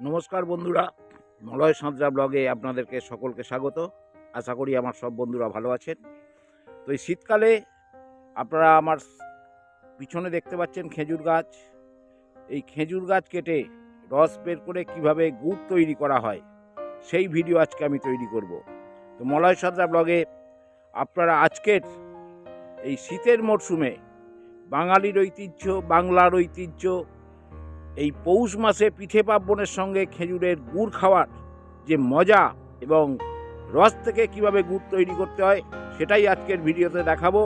নমস্কার বন্ধুরা, মলয় সাঁতরা ব্লগে আপনাদেরকে সকলকে স্বাগত। আশা করি আমার সব বন্ধুরা ভালো আছেন। তো এই শীতকালে আপনারা আমার পিছনে দেখতে পাচ্ছেন খেজুর গাছ। এই খেজুর গাছ কেটে রস বের করে কীভাবে গুড় তৈরি করা হয়, সেই ভিডিও আজকে আমি তৈরি করব। তো মলয় সাঁতরা ব্লগে আপনারা আজকের এই শীতের মরশুমে বাঙালির ঐতিহ্য, বাংলার ঐতিহ্য এই পৌষ মাসে পিঠে পার্বণের সঙ্গে খেজুরের গুড় খাওয়ার যে মজা এবং রস থেকে কীভাবে গুড় তৈরি করতে হয়, সেটাই আজকের ভিডিওতে দেখাবো।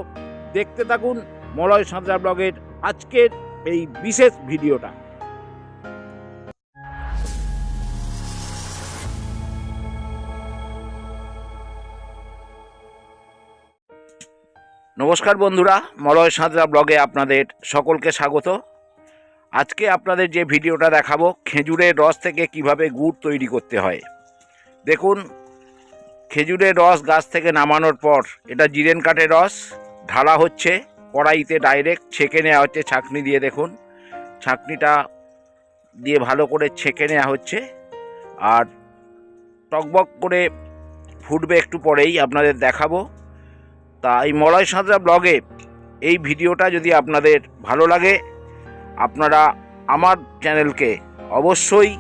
দেখতে থাকুন মলয় সাঁতরা ব্লগের আজকের এই বিশেষ ভিডিওটা। নমস্কার বন্ধুরা, মলয় সাঁতরা ব্লগে আপনাদের সকলকে স্বাগত। আজকে আপনাদের যে ভিডিওটা দেখাবো, খেজুরের রস থেকে কীভাবে গুড় তৈরি করতে হয়। দেখুন, খেজুরের রস গাছ থেকে নামানোর পর, এটা জিরেন কাঠের রস, ঢালা হচ্ছে, কড়াইতে ডাইরেক্ট ছেঁকে নেওয়া হচ্ছে, ছাঁকনি দিয়ে দেখুন। ছাঁকনিটা দিয়ে ভালো করে ছেঁকে নেওয়া হচ্ছে। আর টকবক করে ফুটবে একটু পরেই, আপনাদের দেখাবো। তা এই মলয় সাঁতরা ব্লগে এই ভিডিওটা যদি আপনাদের ভালো লাগে আপনারা আমার চ্যানেলকে অবশ্যই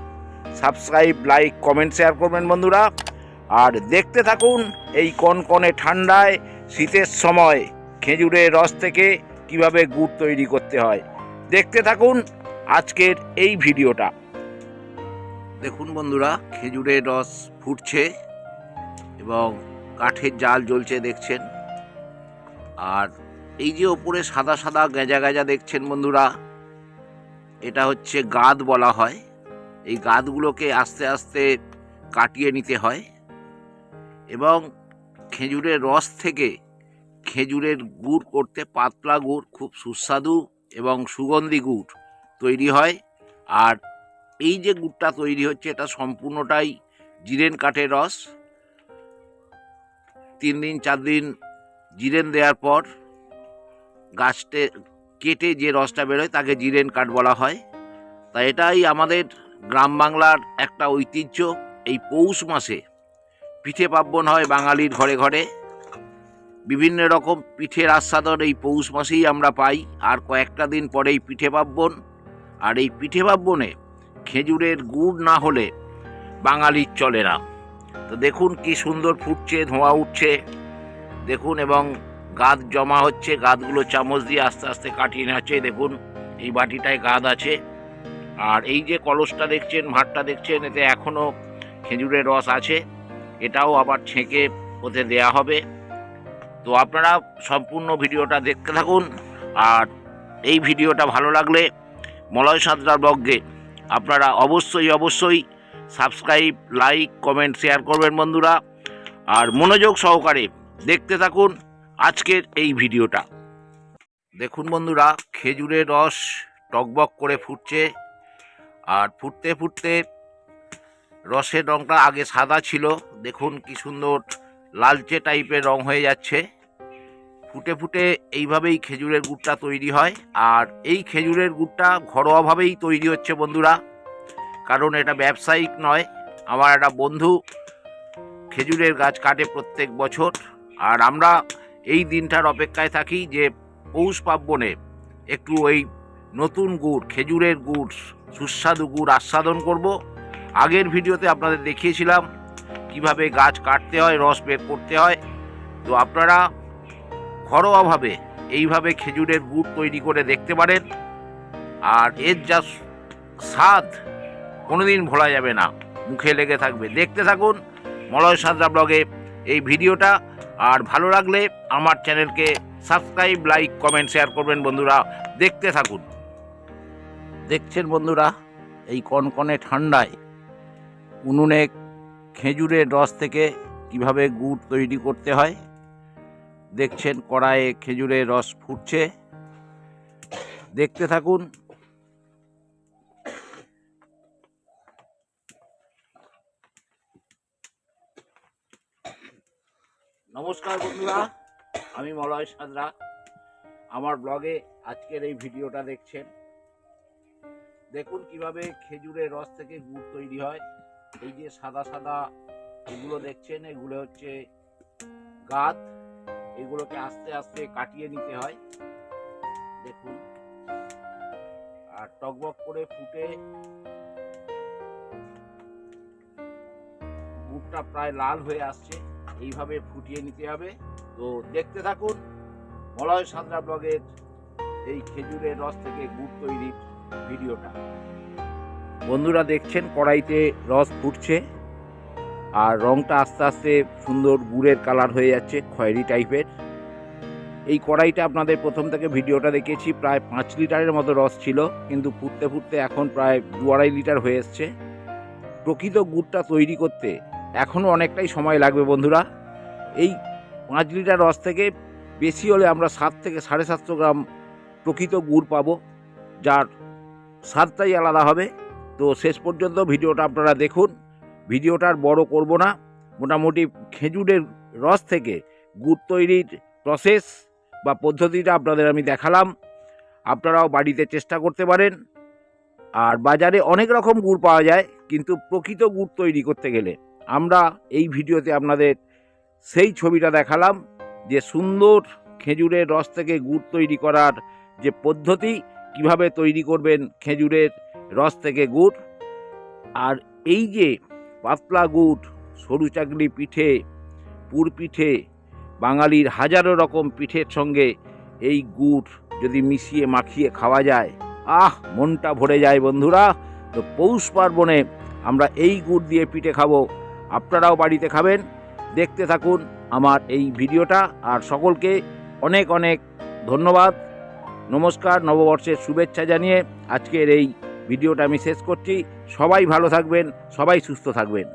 সাবস্ক্রাইব, লাইক, কমেন্ট, শেয়ার করবেন বন্ধুরা। আর দেখতে থাকুন এই কনকনে ঠান্ডায় শীতের সময় খেজুরের রস থেকে কীভাবে গুড় তৈরি করতে হয়। দেখতে থাকুন আজকের এই ভিডিওটা। দেখুন বন্ধুরা, খেজুরের রস ফুটছে এবং কাঠের জাল জ্বলছে দেখছেন। আর এই যে ওপরে সাদা সাদা গেঁজা গেঁজা দেখছেন বন্ধুরা এটা হচ্ছে গাদ বলা হয়। এই গাদগুলোকে আস্তে আস্তে কাটিয়ে নিতে হয় এবং খেজুরের রস থেকে খেজুরের গুড় করতে পাতলা গুড়, খুব সুস্বাদু এবং সুগন্ধি গুড় তৈরি হয়। আর এই যে গুড়টা তৈরি হচ্ছে, এটা সম্পূর্ণটাই জিরেন কাঠের রস। তিন দিন, চার দিন জিরেন দেওয়ার পর গাছটে কেটে যে রসটা বেরোয় তাকে জিরেন কাঠ বলা হয়। তা এটাই আমাদের গ্রাম বাংলার একটা ঐতিহ্য। এই পৌষ মাসে পিঠে পার্বণ হয় বাঙালির ঘরে ঘরে। বিভিন্ন রকম পিঠের আস্বাদন এই পৌষ মাসেই আমরা পাই। আর কয়েকটা দিন পরেই পিঠে পার্বণ। আর এই পিঠে পার্বণে খেজুরের গুড় না হলে বাঙালির চলে না। তো দেখুন কি সুন্দর ফুটছে, ধোঁয়া উঠছে। দেখুন এবং গাদ জমা হচ্ছে, গাদগুলো চামচ দিয়ে আস্তে আস্তে কাটিয়ে নেওয়া দেখুন, এই বাটিটায় গাদ আছে। আর এই যে কলসটা দেখছেন, ভাতটা দেখছেন, এতে এখনও খেজুরের রস আছে। এটাও আবার ছেঁকে ওতে দেয়া হবে। তো আপনারা সম্পূর্ণ ভিডিওটা দেখতে থাকুন। আর এই ভিডিওটা ভালো লাগলে মলয় সাঁতরা ব্লগে আপনারা অবশ্যই অবশ্যই সাবস্ক্রাইব, লাইক, কমেন্ট, শেয়ার করবেন বন্ধুরা। আর মনোযোগ সহকারে দেখতে থাকুন। আজকের এই ভিডিওটা। দেখুন বন্ধুরা, খেজুরের রস টকবক করে ফুটছে। আর ফুটতে ফুটতে রসের রঙটা আগে সাদা ছিল। দেখুন কি সুন্দর লালচে টাইপের রং হয়ে যাচ্ছে। ফুটে ফুটে এইভাবেই খেজুরের গুড়টা তৈরি হয়। আর এই খেজুরের গুড়টা ঘরোয়াভাবেই তৈরি হচ্ছে বন্ধুরা। কারণ এটা ব্যবসায়িক নয়। আমার একটা বন্ধু খেজুরের গাছ কাটে প্রত্যেক বছর। আর আমরা এই দিনটার অপেক্ষায় থাকি যে পৌষ পার্বণে একটু ওই নতুন গুড়, খেজুরের গুড়, সুস্বাদু গুড় আস্বাদন করব। আগের ভিডিওতে আপনাদের দেখিয়েছিলাম কীভাবে গাছ কাটতে হয়, রস বের করতে হয়। তো আপনারা ঘরোয়াভাবে এইভাবে খেজুরের গুড় তৈরি করে দেখতে পারেন। আর এর যা স্বাদ, কোনোদিন ভোলা যাবে না, মুখে লেগে থাকবে। দেখতে থাকুন মলয় সাদরা ব্লগে এই ভিডিওটা। আর ভালো লাগলে আমার চ্যানেলকে সাবস্ক্রাইব, লাইক, কমেন্ট, শেয়ার করবেন বন্ধুরা। দেখতে থাকুন। দেখছেন বন্ধুরা, এই কনকনে ঠান্ডায় উনুনে খেজুরের রস থেকে কীভাবে গুড় তৈরি করতে হয়? দেখছেন কড়াইয়ে খেজুরের রস ফুটছে। দেখতে থাকুন নমস্কার বন্ধুরা, আমি মলয় সাদরা আমার ব্লগে আজকের এই ভিডিওটা দেখছেন। দেখুন কীভাবে খেজুরের রস থেকে গুড় তৈরি হয়। এই যে সাদা সাদা এগুলো দেখছেন, এগুলো হচ্ছে গাদ এগুলোকে আস্তে আস্তে কাটিয়ে নিতে হয়। দেখুন। আর টকবক করে ফুটে গুড়টা প্রায় লাল হয়ে আসছে। এইভাবে ফুটিয়ে নিতে হবে। তো দেখতে থাকুন, মলয় সাদরা ব্লগের এই খেজুরের রস থেকে গুড় তৈরির ভিডিওটা। বন্ধুরা দেখছেন, কড়াইতে রস ফুটছে আর রংটা আস্তে আস্তে সুন্দর গুড়ের কালার হয়ে যাচ্ছে, খয়েরি টাইপের। এই কড়াইটা আপনাদের প্রথম থেকে ভিডিওটা দেখেছি, প্রায় পাঁচ লিটারের মতো রস ছিল, কিন্তু ফুটতে ফুটতে এখন প্রায় দু আড়াই লিটার হয়ে এসছে। প্রকৃত গুড়টা তৈরি করতে এখনও অনেকটাই সময় লাগবে বন্ধুরা। এই পাঁচ লিটার রস থেকে বেশি হলে আমরা সাত থেকে সাড়ে সাতশো গ্রাম প্রকৃত গুড় পাবো, যার স্বাদটাই আলাদা হবে। তো শেষ পর্যন্ত ভিডিওটা আপনারা দেখুন। ভিডিওটার বড় করব না, মোটামুটি খেজুরের রস থেকে গুড় তৈরির প্রসেস বা পদ্ধতিটা আপনাদের আমি দেখালাম। আপনারাও বাড়িতে চেষ্টা করতে পারেন। আর বাজারে অনেক রকম গুড় পাওয়া যায়, কিন্তু প্রকৃত গুড় তৈরি করতে গেলে আমরা এই ভিডিওতে আপনাদের সেই ছবিটা দেখালাম, যে সুন্দর খেজুরের রস থেকে গুড় তৈরি করার যে পদ্ধতি, কীভাবে তৈরি করবেন খেজুরের রস থেকে গুড়। আর এই যে পাতলা গুড়, সরু চাকলি পিঠে, পুর পিঠে, বাঙালির হাজারো রকম পিঠের সঙ্গে এই গুড় যদি মিশিয়ে মাখিয়ে খাওয়া যায়, আহ, মনটা ভরে যায় বন্ধুরা। তো পৌষ পার্বণে আমরা এই গুড় দিয়ে পিঠে খাব। আপনারাও বাড়িতে খাবেন। দেখতে থাকুন আমার এই ভিডিওটা। আর সকলকে অনেক অনেক ধন্যবাদ। নমস্কার, নববর্ষের শুভেচ্ছা জানিয়ে আজকের এই ভিডিওটা আমি শেষ করছি। সবাই ভালো থাকবেন, সবাই সুস্থ থাকবেন।